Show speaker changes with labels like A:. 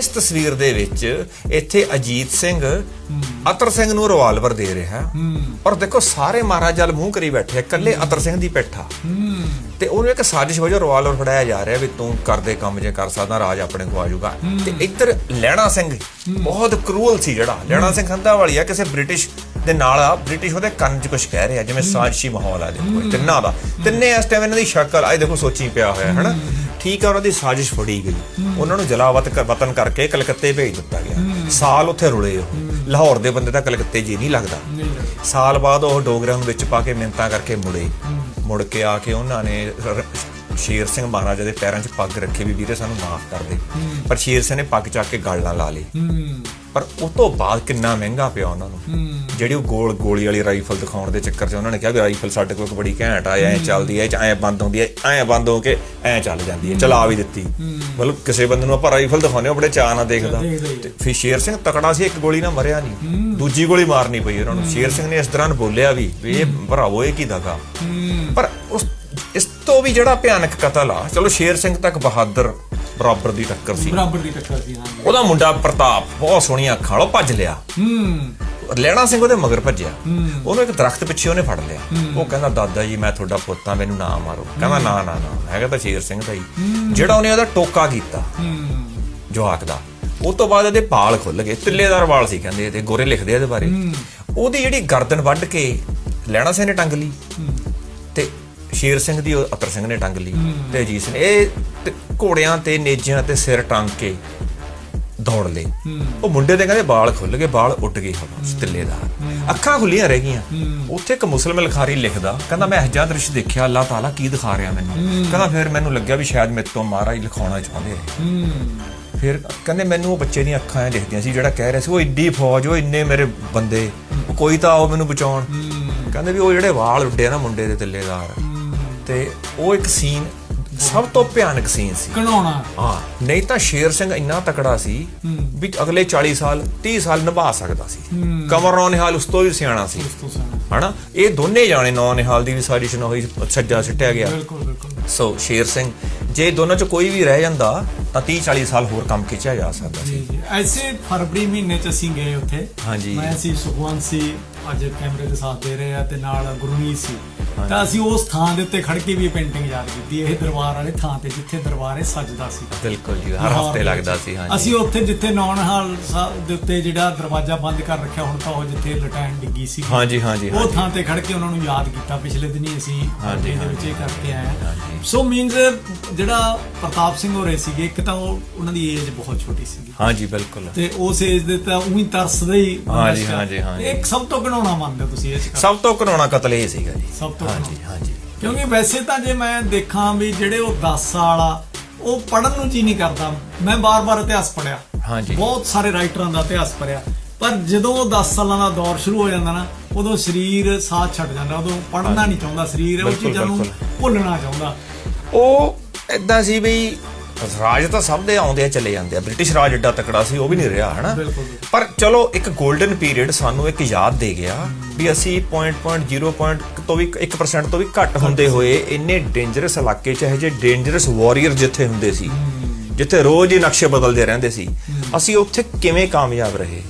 A: ਇਸ ਤਸਵੀਰ ਦੇ ਵਿੱਚ ਇੱਥੇ ਅਜੀਤ ਸਿੰਘ, ਅਤਰ ਸਿੰਘ ਨੂੰ ਰਿਵਾਲਵਰ ਦੇ ਰਿਹਾ। ਔਰ ਦੇਖੋ, ਸਾਰੇ ਮਹਾਰਾਜਾ ਮੂੰਹ ਕਰੀ ਬੈਠੇ ਆ, ਇਕੱਲੇ ਅਤਰ ਸਿੰਘ ਦੀ ਪਿੱਠਾ ਤੇ ਉਹਨੂੰ ਇੱਕ ਸਾਜ਼ਿਸ਼ ਵਜੋਂ ਰਿਵਾਲਵਰ ਫੜਾਇਆ ਜਾ ਰਿਹਾ ਵੀ ਤੂੰ ਕਰਦੇ ਕੰਮ ਜੇ ਕਰ ਸਕਦਾ, ਰਾਜ ਆਪਣੇ ਕੋ ਆ ਜਾਊਗਾ। ਤੇ ਇੱਧਰ ਲੈਣਾ ਸਿੰਘ, ਬਹੁਤ ਕਰੂਅਲ ਸੀ ਜਿਹੜਾ। ਲੈਣਾ ਸਿੰਘ ਹੰਦਾ ਵਾਲੀ ਆ, ਕਿਸੇ ਬ੍ਰਿਟਿਸ਼ ਦੇ ਨਾਲ ਆ ਬ੍ਰਿਟਿਸ਼ ਉਹਦੇ ਕੰਨ 'ਚ ਕੁਝ ਕਹਿ ਰਿਹਾ ਜਿਵੇਂ ਸਾਜ਼ਿਸ਼ੀ ਮਾਹੌਲ ਆ ਦੇਖੋ ਇਹ ਤਿੰਨਾਂ ਦਾ। ਤਿੰਨੇ ਇਸ ਟਾਈਮ ਇਹਨਾਂ ਦੀ ਸ਼ਕਲ ਆ ਦੇਖੋ ਸੋਚੀ ਪਿਆ ਹੋਇਆ ਹੈ ਹਨਾ? ਠੀਕ ਆ, ਉਹਨਾਂ ਦੀ ਸਾਜ਼ਿਸ਼ ਫੜੀ ਗਈ। ਉਹਨਾਂ ਨੂੰ ਜਲਾਵਤ ਵਤਨ ਕਰਕੇ ਕਲਕੱਤੇ ਭੇਜ ਦਿੱਤਾ ਗਿਆ। ਸਾਲ ਉੱਥੇ ਰੁਲੇ ਉਹ। ਲਾਹੌਰ ਦੇ ਬੰਦੇ ਤਾਂ ਕਲਕੱਤੇ ਜੀ ਨਹੀਂ ਲੱਗਦਾ। ਸਾਲ ਬਾਅਦ ਉਹ ਡੋਗਰਿਆਂ ਨੂੰ ਵਿੱਚ ਪਾ ਕੇ ਮਿੰਤਾ ਕਰਕੇ ਮੁੜੇ। ਮੁੜ ਕੇ ਆ ਕੇ ਉਹਨਾਂ ਨੇ ਸ਼ੇਰ ਸਿੰਘ ਮਹਾਰਾਜਾ ਦੇ ਪੈਰਾਂ 'ਚ ਪੱਗ ਰੱਖੀ ਵੀ ਵੀਰੇ ਸਾਨੂੰ ਮਾਫ ਕਰ ਦੇ। ਪਰ ਸ਼ੇਰ ਸਿੰਘ ਨੇ ਪੱਗ ਚੱਕ ਕੇ ਗਲ ਨਾਲ ਲਾ ਲਈ ਪਰ ਉਸ ਤੋਂ ਬਾਅਦ ਕਿੰਨਾ ਮਹਿੰਗਾ ਪਿਆ ਉਹਨਾਂ ਨੂੰ। ਜਿਹੜੀ ਉਹ ਗੋਲ ਗੋਲੀ ਵਾਲੀ ਰਾਈਫਲ ਦਿਖਾਉਣ ਦੇ ਚੱਕਰ 'ਚ ਉਹਨਾਂ ਨੇ ਕਿਹਾ ਵੀ ਰਾਈਫਲ ਸਾਡੇ ਕੋਲ ਬੜੀ ਘੈਂਟ ਆ ਐ ਚੱਲਦੀ ਐ ਐ ਬੰਦ ਹੁੰਦੀ ਐ ਐ ਬੰਦ ਹੋ ਕੇ ਐ ਚੱਲ ਜਾਂਦੀ ਐ ਚਲਾ ਵੀ ਦਿੱਤੀ। ਮਤਲਬ ਕਿਸੇ ਬੰਦੇ ਨੂੰ ਆਪਾਂ ਰਾਈਫਲ ਦਿਖਾਉਂਦੇ ਹਾਂ ਬੜੇ ਚਾਅ ਨਾਲ ਦੇਖਦਾ। ਤੇ ਫਿਰ ਸ਼ੇਰ ਸਿੰਘ ਤਕੜਾ ਸੀ ਇੱਕ ਗੋਲੀ ਨਾਲ ਮਰਿਆ ਨਹੀਂ। ਦੂਜੀ ਗੋਲੀ ਮਾਰਨੀ ਪਈ ਉਹਨਾਂ ਨੂੰ। ਸ਼ੇਰ ਸਿੰਘ ਨੇ ਇਸ ਦੌਰਾਨ ਬੋਲਿਆ ਵੀ ਵੀ ਇਹ ਭਰਾਵੋ ਇਹ ਕੀ ਦਗਾ ਪਰ ਉਸ ਇਸ ਤੋਂ ਵੀ ਜਿਹੜਾ ਭਿਆਨਕ ਕਤਲ ਆ ਚਲੋ ਸ਼ੇਰ ਸਿੰਘ ਤੱਕ ਬਹਾਦਰ ਬਰਾਬਰ ਦੀ ਟੱਕਰ ਸੀ।
B: ਬਰਾਬਰ ਦੀ ਟੱਕਰ ਸੀ ਹਾਂ
A: ਉਹਦਾ ਮੁੰਡਾ ਪ੍ਰਤਾਪ ਬਹੁਤ ਸੋਹਣੀਆਂ ਅੱਖਾਂ ਵਾਲਾ ਭੱਜ ਲਿਆ।
B: ਹੂੰ।
A: ਲੈਣਾ ਸਿੰਘ ਉਹਦੇ ਮਗਰ ਭੱਜਿਆ। ਉਹਨੂੰ ਇੱਕ ਦਰਖਤ ਪਿੱਛੇ ਉਹਨੇ ਫੜ ਲਿਆ। ਉਹ ਕਹਿੰਦਾ ਦਾਦਾ ਜੀ ਮੈਂ ਤੁਹਾਡਾ ਪੁੱਤ ਆ ਮੈਨੂੰ ਨਾ ਮਾਰੋ। ਕਹਿੰਦਾ ਨਾ ਨਾ ਨਾ ਮੈਂ ਕਹਿੰਦਾ ਸ਼ੇਰ ਸਿੰਘ ਦਾ ਹੀ। ਜਿਹੜਾ ਉਹਨੇ ਉਹਦਾ ਟੋਕਾ ਕੀਤਾ
B: ਹੂੰ।
A: ਜਵਾਕ ਦਾ ਉਹ ਤੋਂ ਬਾਅਦ ਇਹਦੇ ਵਾਲ ਖੁੱਲ ਗਏ। ਤਿੱਲੇਦਾਰ ਵਾਲ ਸੀ ਕਹਿੰਦੇ ਇਹਦੇ ਗੋਰੇ ਲਿਖਦੇ ਇਹਦੇ ਬਾਰੇ। ਉਹਦੀ ਜਿਹੜੀ ਗਰਦਨ ਵੱਢ ਕੇ ਲੈਣਾ ਸਿੰਘ ਨੇ ਟੰਗ ਲਈ। ਤੇ ਸ਼ੇਰ ਸਿੰਘ ਦੀ ਅਤਰ ਸਿੰਘ ਨੇ ਟੰਗ ਲਈ ਤੇ ਅਜੀਤ ਸਿੰਘ ਇਹ ਤੇ ਘੋੜਿਆਂ ਤੇ ਨੇਜਿਆਂ ਤੇ ਸਿਰ ਟੰਗ ਕੇ ਦੌੜ ਲਏ। ਉਹ ਮੁੰਡੇ ਦੇ ਕਹਿੰਦੇ ਵਾਲ ਖੁੱਲ ਗਏ ਵਾਲ ਉੱਡ ਗਏ ਹਵਾ ਚ ਤਿੱਲੇਦਾਰ ਅੱਖਾਂ ਖੁੱਲੀਆਂ ਰਹਿ ਗਈਆਂ। ਉੱਥੇ ਇੱਕ ਮੁਸਲਮ ਲਖਾਰੀ ਲਿਖਦਾ ਕਹਿੰਦਾ ਮੈਂ ਹਜਾ ਦ੍ਰਿਸ਼ ਦੇਖਿਆ ਅੱਲਾਹ ਤਾਲਾ ਕੀ ਦਿਖਾ ਰਿਹਾ ਮੈਨੂੰ? ਕਹਿੰਦਾ ਫਿਰ ਮੈਨੂੰ ਲੱਗਿਆ ਵੀ ਸ਼ਾਇਦ ਮੇਰੇ ਤੋਂ ਮਹਾਰਾਜ ਲਿਖਾਉਣਾ ਚਾਹੁੰਦੇ ਹੂੰ। ਫਿਰ ਕਹਿੰਦੇ ਮੈਨੂੰ ਉਹ ਬੱਚੇ ਦੀਆਂ ਅੱਖਾਂ ਐ ਦਿਖਦੀਆਂ ਸੀ ਜਿਹੜਾ ਕਹਿ ਰਿਹਾ ਸੀ ਉਹ ਇੱਡੀ ਫੌਜ ਉਹ ਇੰਨੇ ਮੇਰੇ ਬੰਦੇ ਕੋਈ ਤਾਂ ਆਓ ਮੈਨੂੰ ਬਚਾਉਣ। ਕਹਿੰਦੇ ਵੀ ਉਹ ਜਿਹੜੇ ਵਾਲ ਉੱਡੇ ਆ ਨਾ ਮੁੰਡੇ ਦੇ ਤਿੱਲੇਦਾਰ ਤੇ ਉਹ ਇੱਕ ਸੀਨ ਸਭ ਤੋਂ ਭਿਆਨਕ ਸੀਨ ਸੀ।
B: ਕਢਾਉਣਾ
A: ਹਾਂ ਨਹੀਂ ਤਾਂ ਸ਼ੇਰ ਸਿੰਘ ਇੰਨਾ ਤਕੜਾ ਸੀ ਵੀ ਅਗਲੇ 40 ਸਾਲ 30 ਸਾਲ ਨਿਭਾ ਸਕਦਾ ਸੀ। ਕਮਰ ਨਿਹਾਲ ਉਸ ਤੋਂ ਵੀ ਸਿਆਣਾ ਸੀ। ਹਨਾ? ਇਹ ਦੋਨੇ ਜਾਣੇ ਨੌ ਨਿਹਾਲ ਦੀ ਵੀ ਸਾਜ਼ਿਸ਼ ਨਾ ਹੋਈ ਸੱਜਾ ਸਿੱਟਿਆ ਗਿਆ।
B: ਬਿਲਕੁਲ ਬਿਲਕੁਲ।
A: ਸੋ ਸ਼ੇਰ ਸਿੰਘ ਜੇ ਦੋਨਾਂ ਚ ਕੋਈ ਵੀ ਰਹਿ ਜਾਂਦਾ ਤਾਂ 30 40 ਸਾਲ ਹੋਰ ਕੰਮ ਖਿੱਚਿਆ ਜਾ ਸਕਦਾ ਸੀ।
B: ਜੀ ਐਸੇ ਫਰਵਰੀ ਮਹੀਨੇ ਚ ਅਸੀਂ ਗਏ ਉੱਥੇ।
A: ਹਾਂਜੀ।
B: ਮੈਂ ਸੀ ਸੁਖਵੰਤ ਸੀ ਅੱਜ ਕੈਮਰੇ ਦੇ ਸਾਥ ਦੇ ਰਹੇ ਆ ਤੇ ਨਾਲ ਗੁਰਮੀਤ ਸੀ। ਤਾਂ ਅਸੀਂ ਉਸ ਥਾਂ ਦੇ ਉੱਤੇ ਖੜ ਕੇ ਵੀ ਪੇਂਟਿੰਗ ਯਾਦ ਕੀਤੀ ਇਹ ਦਰਬਾਰ ਵਾਲੇ ਥਾਂ ਤੇ ਜਿੱਥੇ ਦਰਬਾਰ ਇਹ ਸਜਦਾ ਸੀ।
A: ਬਿਲਕੁਲ ਜੀ ਹਰ ਹਫ਼ਤੇ ਲੱਗਦਾ ਸੀ ਹਾਂਜੀ।
B: ਅਸੀਂ ਉੱਥੇ ਜਿੱਥੇ ਨੌਨ ਹਾਲ ਦੇ ਉੱਤੇ ਜਿਹੜਾ ਦਰਵਾਜ਼ਾ ਬੰਦ ਕਰ ਰੱਖਿਆ ਹੁਣ ਤਾਂ ਉਹ ਜਿੱਥੇ ਲਟਾਈਨ ਡਿੱਗੀ ਸੀ।
A: ਹਾਂਜੀ ਹਾਂਜੀ
B: ਉਹ ਥਾਂ ਤੇ ਖੜ ਕੇ ਉਹਨਾਂ ਨੂੰ ਯਾਦ ਕੀਤਾ। ਪਿਛਲੇ ਦਿਨੀ ਅਸੀਂ
A: ਹਾਂਜੀ,
B: ਦੇ ਵਿੱਚ ਇਹ ਕਰਕੇ ਆਏ। ਸੋ ਮੀਨਸ ਜਿਹੜਾ ਪ੍ਰਤਾਪ ਸਿੰਘ ਹੋਰੇ ਸੀਗੇ ਇੱਕ ਤਾਂ ਉਹ ਉਹਨਾਂ ਦੀ ਏਜ ਬਹੁਤ ਛੋਟੀ ਸੀਗੀ।
A: ਹਾਂਜੀ ਬਿਲਕੁਲ।
B: ਤੇ ਉਸ ਏਜ ਦੇ ਤਾਂ ਉਹੀ ਤਰਸਦੇ ਹੀ
A: ਹਾਂਜੀ। ਹਾਂਜੀ, ਹਾਂਜੀ।
B: ਇੱਕ ਸਭ ਤੋਂ ਘਿਨਾਉਣਾ ਮੰਨਦੇ ਤੁਸੀਂ ਇਹ 'ਚ?
A: ਸਭ ਤੋਂ ਘਰਾਉਣਾ ਕਤਲ ਇਹ ਸੀਗਾ ਜੀ।
B: ਸਭ ਤੋਂ
A: ਹਾਂਜੀ ਹਾਂਜੀ।
B: ਕਿਉਂਕਿ ਵੈਸੇ ਤਾਂ ਜੇ ਮੈਂ ਦੇਖਾਂ ਵੀ ਜਿਹੜੇ ਉਹ 10 ਸਾਲ ਆ ਉਹ ਪੜਨ ਨੂੰ ਜੀ ਨਹੀਂ ਕਰਦਾ। ਮੈਂ ਬਾਰ-ਬਾਰ ਇਤਿਹਾਸ ਪੜਿਆ
A: ਹਾਂਜੀ।
B: ਬਹੁਤ ਸਾਰੇ ਰਾਈਟਰਾਂ ਦਾ ਇਤਿਹਾਸ ਪੜਿਆ ਪਰ ਜਦੋਂ ਉਹ 10 ਸਾਲਾਂ ਦਾ ਦੌਰ ਸ਼ੁਰੂ ਹੋ ਜਾਂਦਾ ਨਾ ਉਦੋਂ ਸਰੀਰ ਸਾਥ ਛੱਡ ਜਾਂਦਾ। ਉਦੋਂ ਪੜਨਾ ਨਹੀਂ ਚਾਹੁੰਦਾ ਸਰੀਰ ਉਹ ਚੀਜ਼ਾਂ ਨੂੰ। ਭੁੱਲਣਾ ਚਾਹੁੰਦਾ।
A: ਉਹ ਇਦਾਂ ਸੀ ਵੀ ਰਾਜ ਤਾਂ ਸਭ ਦੇ ਆਉਂਦੇ ਆ ਚਲੇ ਜਾਂਦੇ ਆ। ਬ੍ਰਿਟਿਸ਼ ਰਾਜ ਏਡਾ ਤਕੜਾ ਸੀ ਉਹ ਵੀ ਨਹੀਂ ਰਿਹਾ ਹਨਾ। ਪਰ ਚਲੋ ਇੱਕ 골ਡਨ ਪੀਰੀਅਡ ਸਾਨੂੰ ਇੱਕ ਯਾਦ ਦੇ ਗਿਆ ਵੀ ਅਸੀਂ 0.0 ਤੋਂ ਵੀ 1% ਤੋਂ ਵੀ ਘੱਟ ਹੁੰਦੇ ਹੋਏ ਇੰਨੇ ਡੇਂਜਰਸ ਇਲਾਕੇ ਚ ਇਹ ਜੇ ਡੇਂਜਰਸ ਵਾਰੀਅਰ ਜਿੱਥੇ ਹੁੰਦੇ ਸੀ ਜਿੱਥੇ ਰੋਜ਼ ਹੀ ਨਕਸ਼ੇ ਬਦਲਦੇ ਰਹਿੰਦੇ ਸੀ ਅਸੀਂ ਉੱਥੇ ਕਿਵੇਂ ਕਾਮਯਾਬ ਰਹੇ?